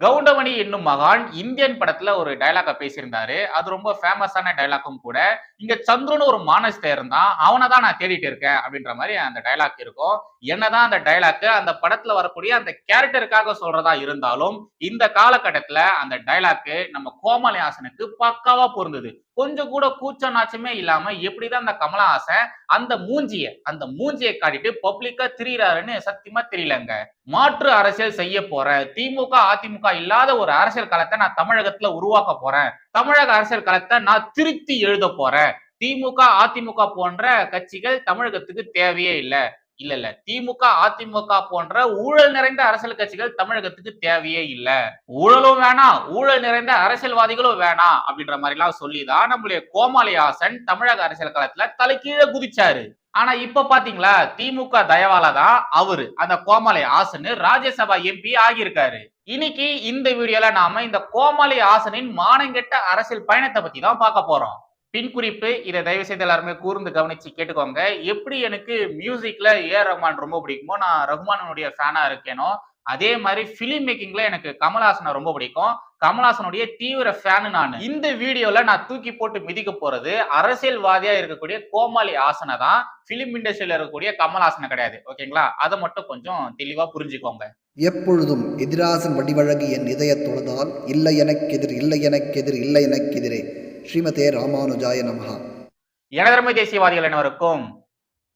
கவுண்டமணி என்னும் மகான் இந்தியன் படத்துல ஒரு டைலாக பேசியிருந்தாரு. அது ரொம்ப ஃபேமஸான டைலாக்கும் கூட. இங்க சந்துருன்னு ஒரு மானஸ்தே இருந்தான் அவனை தான் நான் தேடிட்டு இருக்கேன் அப்படின்ற மாதிரி அந்த டைலாக் இருக்கும். என்னதான் அந்த டைலாக் அந்த படத்துல வரக்கூடிய அந்த கேரக்டருக்காக சொல்றதா இருந்தாலும் இந்த காலகட்டத்துல அந்த டைலாக் நம்ம கோமலஹாசனுக்கு பக்காவா பொருந்தது. கொஞ்சம் கூட கூச்ச நாச்சமே இல்லாம எப்படிதான் அந்த கமலஹாசன் அந்த மூஞ்சிய அந்த மூஞ்சியை காட்டிட்டு பப்ளிக்கா திரியிறாருன்னு சத்தியமா தெரியலங்க. மாற்று அரசியல் செய்ய போறேன். திமுக அதிமுக இல்லாத ஒரு அரசியல் களத்தை நான் தமிழகத்துல உருவாக்க போறேன். தமிழக அரசியல் களத்தை நான் திருத்தி எழுத போறேன். திமுக அதிமுக போன்ற கட்சிகள் தமிழகத்துக்கு தேவையே இல்லை. இல்ல இல்ல. திமுக அதிமுக போன்ற ஊழல் நிறைந்த அரசியல் கட்சிகள் தமிழகத்துக்கு தேவையே இல்ல. ஊழலும் வேணாம் ஊழல் நிறைந்த அரசியல்வாதிகளும் வேணாம் அப்படின்ற மாதிரி எல்லாம் சொல்லிதான் நம்மளுடைய கோமாளிஹாசன் தமிழக அரசியல் களத்துல தலைக்கீழே குதிச்சாரு. ஆனா இப்ப பாத்தீங்களா? திமுக தயவால தான் அவரு அந்த கோமாளி ஆசனு ராஜ்யசபா எம்பி ஆகியிருக்காரு. இன்னைக்கு இந்த வீடியோல நாம இந்த கோமாளி ஆசனின் மானங்கெட்ட அரசியல் பயணத்தை பத்தி தான் பார்க்க போறோம். பின் குறிப்பு இதை தயவு செய்து எல்லாருமே கூர்ந்து கவனிச்சு கேட்டுக்கோங்க. எப்படி எனக்கு மியூசிக்ல ஏஆர் ரஹ்மான் ரொம்ப பிடிக்குமோ நான் ரஹ்மானுடைய ஃபேனா இருக்கேனோ அதே மாதிரி பிலிம் மேக்கிங்ல எனக்கு கமல்ஹாசனை ரொம்ப பிடிக்கும். கமல்ஹாசனுடைய தீவிர ஃபேனு நான். இந்த வீடியோல நான் தூக்கி போட்டு மிதிக்க போறது அரசியல்வாதியா இருக்கக்கூடிய கோமாளி ஆசனை தான். பிலிம் இண்டஸ்ட்ரியில இருக்கக்கூடிய கமல்ஹாசனை கிடையாது. ஓகேங்களா? அதை மட்டும் கொஞ்சம் தெளிவா புரிஞ்சுக்கோங்க. எப்பொழுதும் எதிராசன் வடிவழகு என் இதயத் தொழுதால் இல்லை எனக்கெதிர் இல்லை எனக்கெதிர் இல்லை எனக்கெதிரே ஸ்ரீமதே ராமானுஜாய நமஹா. எனதர்மை தேசியவாதிகள் அனைவருக்கும்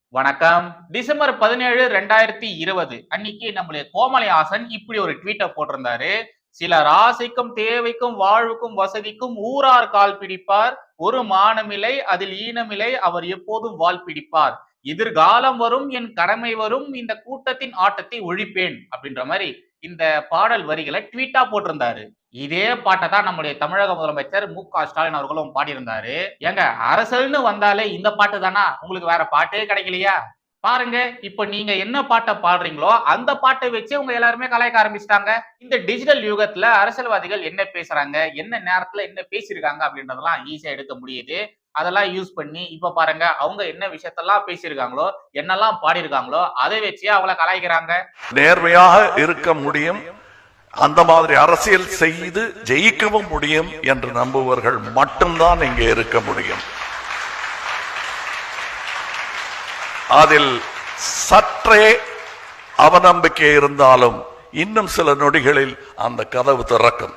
வணக்கம். டிசம்பர் பதினேழு ரெண்டாயிரத்தி இருபது அன்னைக்கு நம்மளுடைய கோமலஹாசன் இப்படி ஒரு ட்வீட்டை போட்டிருந்தாரு. சில ராசிக்கும் தேவைக்கும் வாழ்வுக்கும் வசதிக்கும் ஊரார் கால் பிடிப்பார். ஒரு மானமில்லை அதில் ஈனமில்லை அவர் எப்போதும் வால் பிடிப்பார். எதிர்காலம் வரும் என் கடமை வரும் இந்த கூட்டத்தின் ஆட்டத்தை ஒழிப்பேன் அப்படின்ற மாதிரி இந்த பாடல் வரிகளை ட்வீட்டா போட்டிருந்தாரு. இதே பாட்டை தான் நம்முடைய தமிழக முதலமைச்சர் மு க ஸ்டாலின் அவர்களும் பாடியிருந்தாரு. ஏங்க அரசல்னு வந்தாலே இந்த பாட்டு தானா உங்களுக்கு வேற பாட்டே கிடைக்கலையா? பாருங்க இப்ப நீங்க என்ன பாட்டை பாடுறீங்களோ அந்த பாட்டை வச்சு உங்க எல்லாருமே கலாய்க்க ஆரம்பிச்சிட்டாங்க. இந்த டிஜிட்டல் யுகத்துல அரசியல்வாதிகள் என்ன பேசுறாங்க என்ன நேரத்துல என்ன பேசியிருக்காங்க அப்படின்றதெல்லாம் ஈஸியா எடுக்க முடியுது. அதெல்லாம் யூஸ் பண்ணி இப்ப பாருங்க அவங்க என்ன விஷயத்தெல்லாம் பேசியிருக்காங்களோ என்னெல்லாம் பாடியிருக்காங்களோ அதை வச்சே அவங்கள கலாய்க்கிறாங்க. நேர்மையாக இருக்க முடியும். அந்த மாதிரி அரசியல் செய்து ஜெயிக்கவும் முடியும் என்று நம்புவர்கள் மட்டும்தான் இங்கே இருக்க முடியும். அதில் சற்றே அவநம்பிக்கை இருந்தாலும் இன்னும் சில நொடிகளில் அந்த கதவு திறக்கும்.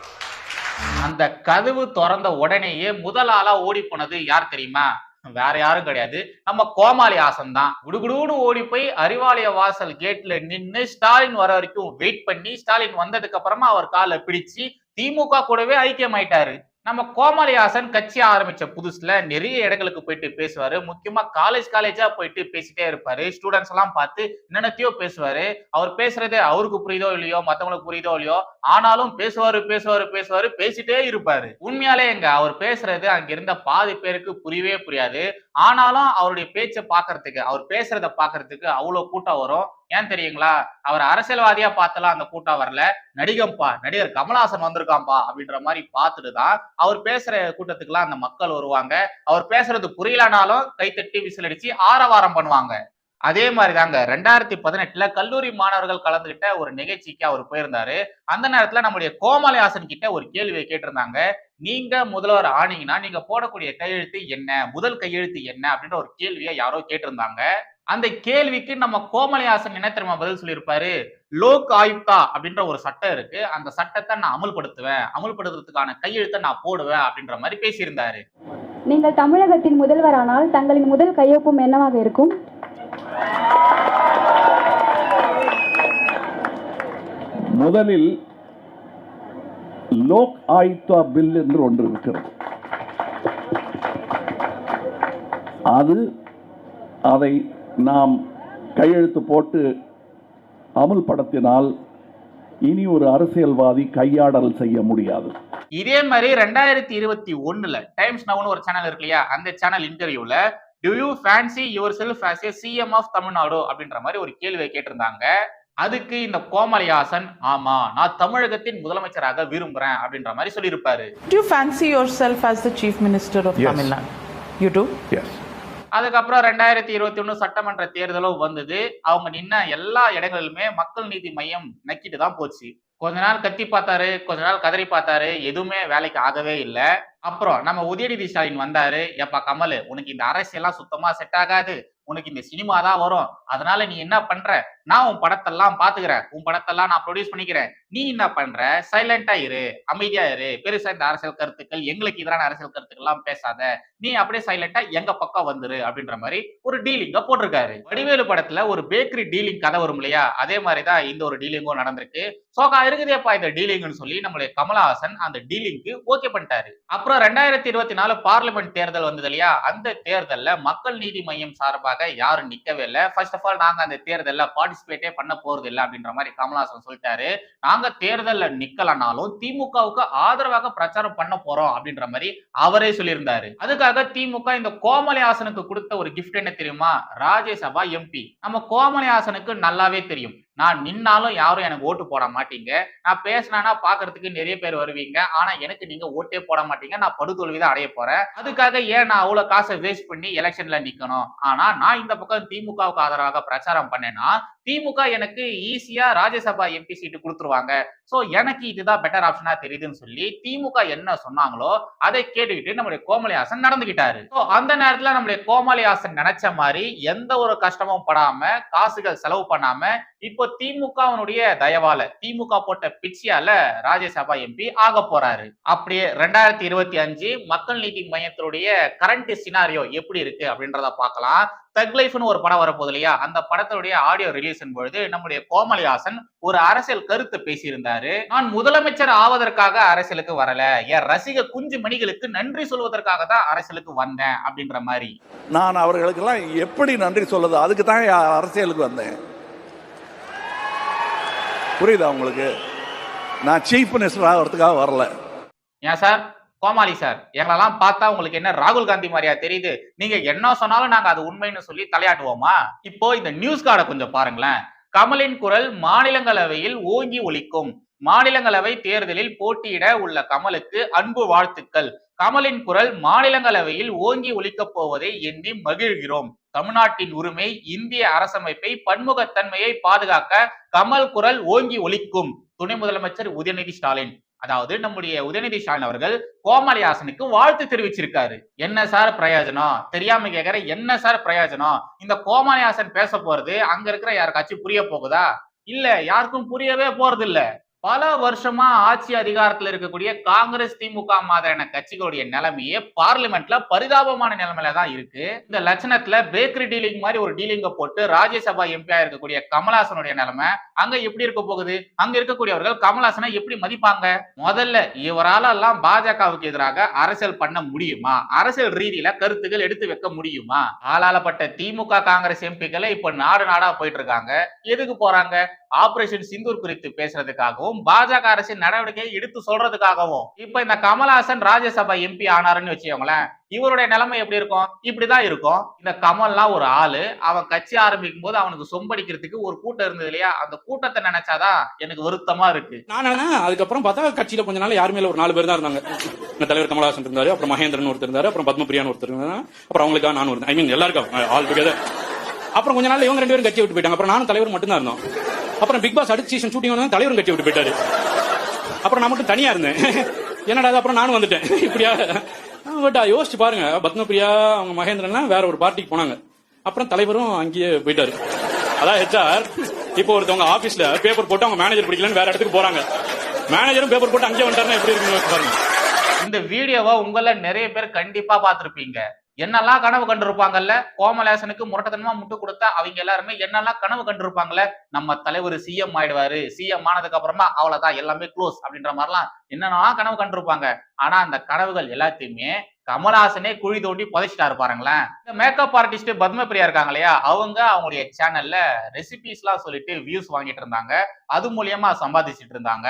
அந்த கதவு திறந்த உடனேயே முதல் ஆளா ஓடி போனது யார் தெரியுமா? வேற யாரும் கிடையாது. நம்ம கோமாளி ஆசன் தான் குடுகுடுன்னு ஓடி போய் அறிவாலய வாசல் கேட்ல நின்று ஸ்டாலின் வர வரைக்கும் வெயிட் பண்ணி ஸ்டாலின் வந்ததுக்கு அப்புறமா அவர் காலை பிடிச்சு திமுக கூடவே ஐக்கியமாயிட்டாரு. நம்ம கோமாளிஹாசன் கட்சி ஆரம்பிச்ச புதுசுல நிறைய இடங்களுக்கு போயிட்டு பேசுவாரு. முக்கியமா காலேஜ் காலேஜா போயிட்டு பேசிட்டே இருப்பாரு. ஸ்டூடெண்ட்ஸ் எல்லாம் பார்த்து என்னென்னத்தையோ பேசுவாரு. அவர் பேசுறது அவருக்கு புரியுதோ இல்லையோ மத்தவங்களுக்கு புரியுதோ இல்லையோ ஆனாலும் பேசுவாரு பேசுவாரு பேசுவாரு பேசிட்டே இருப்பாரு. உண்மையாலே எங்க அவர் பேசுறது அங்க இருந்த பாதி பேருக்கு புரியவே புரியாது. ஆனாலும் அவருடைய பேச்சை பாக்குறதுக்கு அவர் பேசுறத பாக்குறதுக்கு அவ்வளவு கூட்டம் வரும். ஏன் தெரியுங்களா? அவர் அரசியல்வாதியா பார்த்தலாம் அந்த கூட்டம் வரல. நடிகம்பா நடிகர் கமலஹாசன் வந்திருக்காம்பா அப்படின்ற மாதிரி பார்த்துட்டு தான் அவர் பேசுற கூட்டத்துக்குலாம் அந்த மக்கள் வருவாங்க. அவர் பேசுறது புரியலனாலும் கைத்தட்டி விசிலடிச்சு ஆரவாரம் பண்ணுவாங்க. அதே மாதிரி தாங்க ரெண்டாயிரத்தி பதினெட்டுல கல்லூரி மாணவர்கள் கலந்துகிட்ட ஒரு நிகழ்ச்சிக்கு அவர் போயிருந்தாரு. அந்த நேரத்துல நம்முடைய கோமலஹாசன் கிட்ட ஒரு கேள்வியை கேட்டிருந்தாங்க. நீங்க முதல்வர் ஆனீங்கன்னா நீங்க போடக்கூடிய கையெழுத்து என்ன? முதல் கையெழுத்து என்ன? அப்படின்ற ஒரு கேள்வியை யாரோ கேட்டிருந்தாங்க. அந்த கேள்விக்கு நம்ம கோமலஹாசன் என்ன தெரியுமா பதில் சொல்லியிருப்பாரு? லோக் ஆயுக்தா அப்படின்ற ஒரு சட்டம் இருக்கு. அந்த சட்டத்தை நான் அமல்படுத்துவேன். அமல்படுத்துறதுக்கான கையெழுத்தை நான் போடுவேன் அப்படின்ற மாதிரி பேசியிருந்தாரு. நீங்கள் தமிழகத்தின் முதல்வரானால் தங்களின் முதல் கையொப்பம் என்னவாக இருக்கும்? முதலில் லோக் ஆயுக்தா பில் என்று ஒன்று இருக்கிறது. அது அதை நாம் கையெழுத்து போட்டு அமுல்படுத்தினால் இனி ஒரு அரசியல்வாதி கையாடல் செய்ய முடியாது இதே மாதிரி ரெண்டாயிரத்தி இருபத்தி ஒண்ணுல டைம்ஸ் நவுன்னு ஒரு சேனல் இருக்கு இல்லையா அந்த சேனல் இன்டர்வியூல do you fancy yourself as a CM of Tamil Nadu அப்படின்ற மாதிரி ஒரு கேள்வியை கேட்டிருந்தாங்க அதுக்கு இந்த கோமலஹாசன் ஆமா நான் தமிழகத்தின் முதலமைச்சராக விரும்புறேன் அப்படின்ற மாதிரி சொல்லியிருப்பாரு Do you fancy yourself as the Chief Minister of Yes. Tamil Nadu? You do? Yes அதுக்கப்புறம் ரெண்டாயிரத்தி இருபத்தி ஒண்ணு சட்டமன்ற தேர்தலும் வந்தது. அவங்க நின்ன எல்லா இடங்களிலுமே மக்கள் நீதி மையம் நக்கிட்டு தான் போச்சு. கொஞ்ச நாள் கத்தி பார்த்தாரு கொஞ்ச நாள் கதறி பார்த்தாரு எதுவுமே வேலைக்கு ஆகவே இல்லை. அப்புறம் நம்ம உதயநிதி ஸ்டாலின் வந்தாரு. எப்பா கமல் உனக்கு இந்த அரசியெல்லாம் சுத்தமா செட் ஆகாது. உனக்கு இந்த சினிமா தான் வரும். அதனால நீ என்ன பண்ற? நான் உன் படத்தெல்லாம் பாத்துக்கிறேன். உன் படத்தெல்லாம் நான் ப்ரொடியூஸ் பண்ணிக்கிறேன். நீ என்ன பண்ற? சைலண்டா இரு. அமைதியா இரு. பெருசா இந்த அரசியல் கருத்துக்கள் எங்களுக்கு எதிரான அரசியல் கருத்துக்கள் எல்லாம் பேசாத. நீ அப்படியே சைலண்டா எங்க பக்கம் வந்துரு அப்படின்ற மாதிரி ஒரு டீலிங்க போட்டிருக்காரு. வடிவேலு படத்துல ஒரு பேக்கரி டீலிங் கதை வரும் இல்லையா? அதே மாதிரிதான் இந்த ஒரு டீலிங்கும் நடந்திருக்கு. சோகா இருக்குதேப்பா இந்த டீலிங்னு சொல்லி நம்மளுடைய கமலஹாசன் அந்த டீலிங்க்கு ஓகே பண்ணிட்டாரு. அப்புறம் ரெண்டாயிரத்தி இருபத்தி நாலு பார்லிமெண்ட் தேர்தல் வந்தது இல்லையா? அந்த தேர்தல்ல மக்கள் நீதி மையம் சார்பாக யாரும் நிக்கவே இல்லை. ஃபர்ஸ்ட் ஆஃப் ஆல் நாங்க அந்த தேர்தலில் பார்ட்டிசிபேட்டே பண்ண போறது இல்லை அப்படின்ற மாதிரி கமலஹாசன் சொல்லிட்டாரு. நாங்க தேர்தல்ல நிக்கலனாலும் திமுகவுக்கு ஆதரவாக பிரச்சாரம் பண்ண போறோம் அப்படின்ற மாதிரி அவரே சொல்லியிருந்தாரு. அதுக்காக திமுக இந்த கோமலஹாசனுக்கு கொடுத்த ஒரு கிஃப்ட் என்ன தெரியுமா? ராஜ்யசபா எம்பி நம்ம கோமலஹாசனுக்கு நல்லாவே தெரியும். நான் நின்னாலும் யாரும் எனக்கு ஓட்டு போட மாட்டீங்க. நான் பேசினா பாக்குறதுக்கு நிறைய பேர் வருவீங்க. ஆனா எனக்கு நீங்க ஓட்டே போட மாட்டீங்க. நான் படுதோல்வி தான் அடைய போறேன். அதுக்காக ஏன் நான் அவ்வளவு காசை வேஸ்ட் பண்ணி எலெக்ஷன்ல நிக்கணும்? ஆனா நான் இந்த பக்கம் திமுகவுக்கு ஆதரவாக பிரச்சாரம் பண்ணேன்னா திமுக எனக்கு ஈஸியா ராஜ்யசபா எம்பி சீட்டு கொடுத்துருவாங்க. சோ எனக்கு இதுதான் பெட்டர் ஆப்ஷனா தெரியுதுன்னு சொல்லி திமுக என்ன சொன்னாங்களோ அதை கேட்டுக்கிட்டு நம்முடைய கோமலிஹாசன் நடந்துகிட்டாரு. ஸோ அந்த நேரத்துல நம்முடைய கோமலிஹாசன் நினைச்ச மாதிரி எந்த ஒரு கஷ்டமும் படாம காசுகள் செலவு பண்ணாம இப்போ திமுகவினுடைய தயவால திமுக போட்ட பிச்சியால ராஜ்யசபா எம்பி ஆக போறாரு. அப்படியே ரெண்டாயிரத்தி இருபத்தி அஞ்சு மக்கள் நீதி மையத்தினுடைய கரண்ட் சினாரியோ எப்படி இருக்கு அப்படின்றத பார்க்கலாம். தக் லைஃப்னு ஒரு படம் வரப்போகுது இல்லையா? அந்த படத்தினுடைய ஆடியோ ரிலீஸ் பொழுது நம்முடைய கோமலிஹாசன் ஒரு அரசியல் கருத்து பேசியிருந்தாரு. நான் முதலமைச்சர் ஆவதற்காக அரசியலுக்கு வரல. என் ரசிக குஞ்சு மணிகளுக்கு நன்றி சொல்வதற்காக தான் அரசியலுக்கு வந்தேன் அப்படின்ற மாதிரி. நான் அவர்களுக்கெல்லாம் எப்படி நன்றி சொல்லுது அதுக்கு தான் அரசியலுக்கு வந்தேன். புரியுதா உங்களுக்கு? நான் சீஃப் மினிஸ்டர் ஆகிறதுக்காக வரல. ஏன் சார்? கோமாளி சார் எங்களெல்லாம் பார்த்தா உங்களுக்கு என்ன ராகுல் காந்தி மாதிரியா தெரியுது? நீங்க என்ன சொன்னாலும் நாங்க அது உண்மைன்னு சொல்லி தலையாட்டுவோமா? இப்போ இந்த நியூஸ் கார்டை கொஞ்சம் பாருங்களேன். கமலின் குரல் மாநிலங்களவையில் ஓங்கி ஒலிக்கும். மாநிலங்களவை தேர்தலில் போட்டியிட உள்ள கமலுக்கு அன்பு வாழ்த்துக்கள். கமலின் குரல் மாநிலங்களவையில் ஓங்கி ஒலிக்கப் போவதை எண்ணி மகிழ்கிறோம். தமிழ்நாட்டின் உரிமை இந்திய அரசமைப்பை பன்முகத்தன்மையை பாதுகாக்க கமல் குரல் ஓங்கி ஒலிக்கும். துணை முதலமைச்சர் உதயநிதி ஸ்டாலின். அதாவது நம்முடைய உதயநிதி ஸ்டாலின் அவர்கள் கோமலிஹாசனுக்கு வாழ்த்து தெரிவிச்சிருக்காரு. என்ன சார் பிரயோஜனம்? தெரியாம கேக்குற என்ன சார் பிரயோஜனம்? இந்த கோமலிஹாசன் பேச போறது அங்க இருக்கிற யாருக்காச்சும் புரிய போகுதா? இல்ல யாருக்கும் புரியவே போறது இல்ல பல வருஷமா ஆட்சி அதிகாரத்தில் இருக்கக்கூடிய காங்கிரஸ் திமுக மாதிரியான கட்சிகளுடைய நிலைமையே பார்லிமெண்ட்ல பரிதாபமான நிலைமையில தான் இருக்கு. இந்த லட்சணத்துல பேக்கரி டீலிங் மாதிரி ஒரு டீலிங்க போட்டு ராஜ்யசபா எம்பியா இருக்கக்கூடிய கமலாசனுடைய நிலைமை அங்க எப்படி இருக்க போகுது? அங்க இருக்கக்கூடியவர்கள் கமலாசனை எப்படி மதிப்பாங்க? முதல்ல இவரால எல்லாம் பாஜகவுக்கு எதிராக அரசியல் பண்ண முடியுமா? அரசியல் ரீதியில கருத்துக்கள் எடுத்து வைக்க முடியுமா? ஆளாளப்பட்ட திமுக காங்கிரஸ் எம்பிக்களை இப்ப நாடு நாடா போயிட்டு இருக்காங்க. எதுக்கு போறாங்க? ஆபரேஷன் சிந்தூர் குறித்து பேசுறதுக்காகவும் பாஜக அரசின் நடவடிக்கையை எடுத்து சொல்றதுக்காகவும். இப்ப இந்த கமல்ஹாசன் ராஜ்யசபா எம்பி ஆனாருன்னு வச்சுக்கோங்களேன் இவருடைய நிலைமை எப்படி இருக்கும்? இப்படிதான் இருக்கும். இந்த கமல்லாம் ஒரு ஆளு. அவன் கட்சி ஆரம்பிக்கும் போது அவனுக்கு சொம்படிக்கிறதுக்கு ஒரு கூட்டம் இருந்தது இல்லையா? அந்த கூட்டத்தை நினைச்சாதான் எனக்கு வருத்தமா இருக்கு. நான் அதுக்கப்புறம் பார்த்தா கட்சியில கொஞ்ச நாள் யாருமே ஒரு நாலு பேர் தான் இருந்தாங்க. இந்த தலைவர் கமலஹாசன் இருந்தாரு அப்புறம் மகேந்திரன் ஒருத்தர் இருந்தாரு அப்புறம் பத்மபிரியான்னு ஒருத்தர் இருந்தாரு அப்புறம் அவங்களுக்காக நான் ஒரு ஐ மீன் எல்லாருக்கும் ஆல் டுகெதர் அப்புறம் கொஞ்ச நாள் இவங்க ரெண்டு பேரும் கட்சி விட்டு போயிட்டாங்க. அப்புறம் நானும் தலைவர் மட்டும் தான் இருந்தோம். அப்புறம் பிக் பாஸ் அடுத்த சீசன் ஷூட்டிங் வந்து தலைவரும் கட்டி விட்டு போயிட்டாரு. அப்புறம் நான் மட்டும் தனியா இருந்தேன். என்னடா இது, அப்புறம் நானும் வந்துட்டேன். இப்படியா? பட் யோசிச்சு பாருங்க. பத்மபிரியா அவங்க மகேந்திரன்லாம் வேற ஒரு பார்ட்டிக்கு போனாங்க. அப்புறம் தலைவரும் அங்கேயே போயிட்டாரு. அதான் ஹெச்ஆர் இப்போ ஒருத்தவங்க ஆபீஸ்ல பேப்பர் போட்டு அவங்க மேனேஜர் பிடிக்கலன்னு வேற இடத்துக்கு போறாங்க. மேனேஜரும் பேப்பர் போட்டு அங்கேயே வந்துட்டாருன்னா எப்படி இருக்குன்னு பாருங்க. இந்த வீடியோவை உங்கள நிறைய பேர் கண்டிப்பா பார்த்திருப்பீங்க. என்னெல்லாம் கனவு கண்டிருப்பாங்கல்ல? கோமலேசனுக்கு முரட்டத்தனமா முட்டு கொடுத்தா அவங்க எல்லாருமே என்னெல்லாம் கனவு கண்டிருப்பாங்கல்ல? நம்ம தலைவர் சிஎம் ஆயிடுவாரு. சிஎம் ஆனதுக்கு அப்புறமா அவ்வளவுதான் எல்லாமே க்ளோஸ் அப்படின்ற மாதிரிலாம் என்னென்னலாம் கனவு கண்டிருப்பாங்க? ஆனா அந்த கனவுகள் எல்லாத்தையுமே கமல்ஹாசனே குழி தோண்டி புதைச்சிட்டாரு பாருங்களேன். இந்த மேக்கப் ஆர்டிஸ்ட் பத்மபிரியா இருக்காங்க இல்லையா? அவங்க அவங்களுடைய சேனல்ல ரெசிபிஸ் எல்லாம் சொல்லிட்டு வியூஸ் வாங்கிட்டு இருந்தாங்க. அது மூலியமா சம்பாதிச்சிட்டு இருந்தாங்க.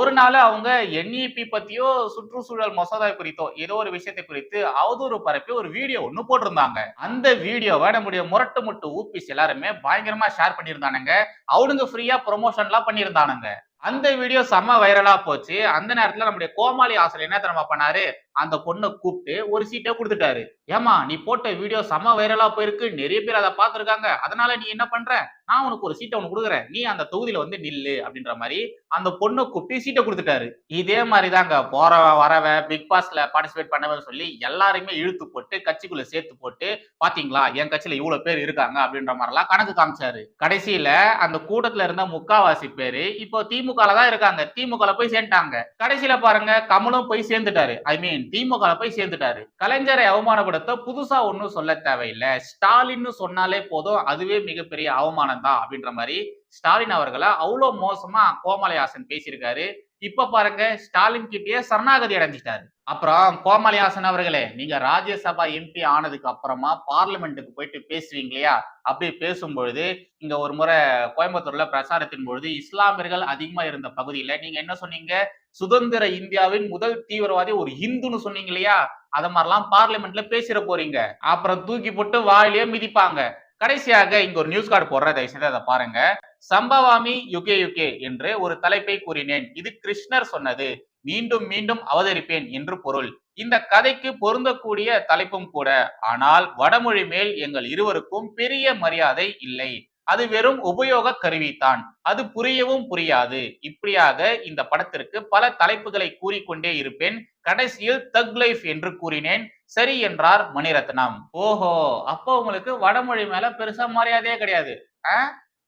ஒரு நாள் அவங்க என்இபி பத்தியோ சுற்றுச்சூழல் மசோதா குறித்தோ ஏதோ ஒரு விஷயத்தை குறித்து அவதூறு பரப்பி ஒரு வீடியோ ஒண்ணு போட்டிருந்தாங்க. அந்த வீடியோவை நம்முடைய முரட்டு முட்டு ஊபிஸ் எல்லாருமே பயங்கரமா ஷேர் பண்ணியிருந்தானுங்க. அவனுங்க ஃப்ரீயா ப்ரொமோஷன்லாம் பண்ணியிருந்தானுங்க. அந்த வீடியோ செம்ம வைரலா போச்சு. அந்த நேரத்துல நம்முடைய கோமாளி ஆசிரியர் என்ன தெரியுமா பண்ணாரு? அந்த பொண்ணை கூப்பிட்டு ஒரு சீட்டை கொடுத்துட்டாரு. ஏமா நீ போட்ட வீடியோ செம வைரலா போயிருக்கு. நிறைய பேர் அதை பார்த்துருக்காங்க. அதனால நீ என்ன பண்ற? நான் உனக்கு ஒரு சீட்டை உனக்கு கொடுக்குறேன். நீ அந்த தொகுதியில வந்து நில்லு அப்படின்ற மாதிரி அந்த பொண்ணை கூப்பிட்டு சீட்டை கொடுத்துட்டாரு. இதே மாதிரி தாங்க போறவ வரவ பிக் பாஸ்ல பார்ட்டிசிபேட் பண்ணவன் சொல்லி எல்லாருமே இழுத்து போட்டு கட்சிக்குள்ள சேர்த்து போட்டு பாத்தீங்களா என் கட்சியில இவ்வளவு பேர் இருக்காங்க அப்படின்ற மாதிரிலாம் கணக்கு காமிச்சாரு. கடைசியில அந்த கூட்டத்துல இருந்த முக்காவாசி பேரு இப்போ திமுக தான் இருக்காங்க. திமுக போய் சேர்ந்துட்டாங்க. கடைசியில பாருங்க கமலும் போய் சேர்ந்துட்டாரு. ஐ மீன் திமுக போய் சேர்ந்துட்டாரு. கலைஞரை அவமானப்படுத்த புதுசா ஒன்றும் சொல்ல தேவையில்லை. ஸ்டாலின்னு சொன்னாலே போதும். அதுவே மிகப்பெரிய அவமானம் தான் அப்படின்ற மாதிரி ஸ்டாலின் அவர்களை அவ்வளவு மோசமா கோமலையாசன் பேசியிருக்காரு. இப்ப பாருங்க ஸ்டாலின் கிட்டேயே சரணாகதி அடைஞ்சிட்டாரு. அப்புறம் கோமலையாசன் அவர்களே நீங்க ராஜ்யசபா எம்பி ஆனதுக்கு அப்புறமா பார்லிமெண்ட்டுக்கு போயிட்டு பேசுவீங்க இல்லையா அப்படி பேசும்பொழுது இங்க ஒரு முறை கோயம்புத்தூர்ல பிரச்சாரத்தின் பொழுது இஸ்லாமியர்கள் அதிகமா இருந்த பகுதியில நீங்க என்ன சொன்னீங்க? சுதந்திர இந்தியாவின் முதல் தீவிரவாதி ஒரு இந்துன்னு சொன்னீங்க இல்லையா? அத மாதிரிலாம் பார்லிமெண்ட்ல பேசிட போறீங்க. அப்புறம் தூக்கி போட்டு வாயிலேயே மிதிப்பாங்க. கடைசியாக இங்க ஒரு நியூஸ் கார்டு போடுற தயவு செய்து அதை பாருங்க. சம்பவாமி யுகே யுகே என்று ஒரு தலைப்பை கூறினேன். இது கிருஷ்ணர் சொன்னது. மீண்டும் மீண்டும் அவதரிப்பேன் என்று பொருள். இந்த கதைக்கு பொருந்தக்கூடிய தலைப்பும் கூட. ஆனால் வடமொழி மேல் எங்கள் இருவருக்கும் பெரிய மரியாதை இல்லை. அது வெறும் உபயோக கருவித்தான் அது புரியவும் புரியாது. இப்படியாக இந்த படத்திற்கு பல தலைப்புகளை கூறிக்கொண்டே இருப்பேன். கடைசியில் தக் லைஃப் என்று கூறினேன். சரி என்றார் மணிரத்னம். ஓஹோ அப்போ உங்களுக்கு வடமொழி மேல பெருசா மரியாதையே கிடையாது.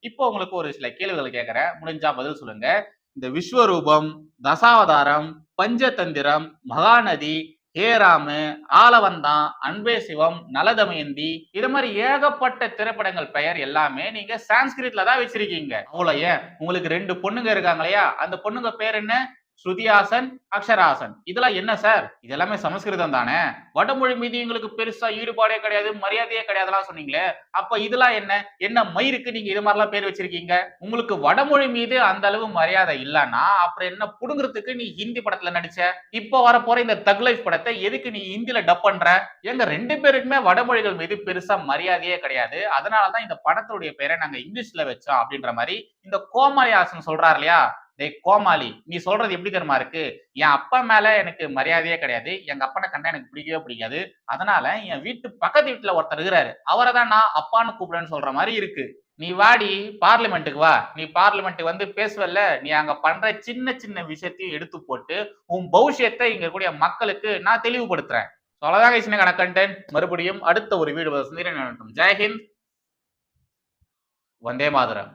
இப்போ உங்களுக்கு ஒரு சில கேள்விகள் கேட்கறேன். முடிஞ்சா பதில் சொல்லுங்க. இந்த விஸ்வரூபம் தசாவதாரம் பஞ்சதந்திரம் மகாநதி ஹேராமு ஆலவந்தான் அன்பே சிவம் நலதமயந்தி இது மாதிரி ஏகப்பட்ட திரைப்படங்கள் பெயர் எல்லாமே நீங்க சான்ஸ்கிரிட்ல தான் வச்சிருக்கீங்க. அவ்வளோ ஏன்? உங்களுக்கு ரெண்டு பொண்ணுங்க இருக்காங்க இல்லையா அந்த பொண்ணுங்க பேர் என்ன? ஸ்ருதிஹாசன் அக்ஷராசன் இதெல்லாம் என்ன சார் இதெல்லாமே சமஸ்கிருதம் தானே? வடமொழி மீது உங்களுக்கு பெருசா ஈடுபாடே கிடையாது மரியாதையே கிடையாதுலாம் சொன்னீங்களே. அப்ப இதெல்லாம் என்ன? என்ன மயிருக்கு நீங்க இது மாதிரிலாம் பேர் வச்சிருக்கீங்க? உங்களுக்கு வடமொழி மீது அந்த அளவு மரியாதை இல்லைன்னா அப்புறம் என்ன புடுங்குறதுக்கு நீ ஹிந்தி படத்துல நடிச்ச? இப்போ வர போற இந்த தக் லைஃப் படத்தை எதுக்கு நீ ஹிந்தில டப் பண்ற? எங்க ரெண்டு பேருக்குமே வடமொழிகள் மீது பெருசா மரியாதையே கிடையாது. அதனாலதான் இந்த படத்துடைய பேரை நாங்க இங்கிலீஷ்ல வச்சோம் அப்படின்ற மாதிரி இந்த கோமாளியாசன் சொல்றாரு இல்லையா? டே கோமாளி நீ சொல்றது எப்படி தெரியுமா இருக்கு? என் அப்பா மேல எனக்கு மரியாதையே கிடையாது. எங்க அப்பனை கண்டா எனக்கு பிடிக்கவே பிடிக்காது. அதனால என் வீட்டு பக்கத்து வீட்டுல ஒருத்தர் இருக்கிறாரு. அவரை தான் நான் அப்பான்னு கூப்பிடுறேன்னு சொல்ற மாதிரி இருக்கு. நீ வாடி பார்லிமெண்ட்டுக்கு வா. நீ பார்லிமெண்ட்டுக்கு வந்து பேசுவல்ல. நீ அங்க பண்ற சின்ன சின்ன விஷயத்தையும் எடுத்து போட்டு உன் பௌஷ்யத்தை இங்க கூடிய மக்களுக்கு நான் தெளிவுபடுத்துறேன். சொல்லதாங்க சின்ன கணக்கன்டென்ட் மறுபடியும் அடுத்த ஒரு வீடு சந்திரன் ஜெயஹிந்த் வந்தே மாதரம்.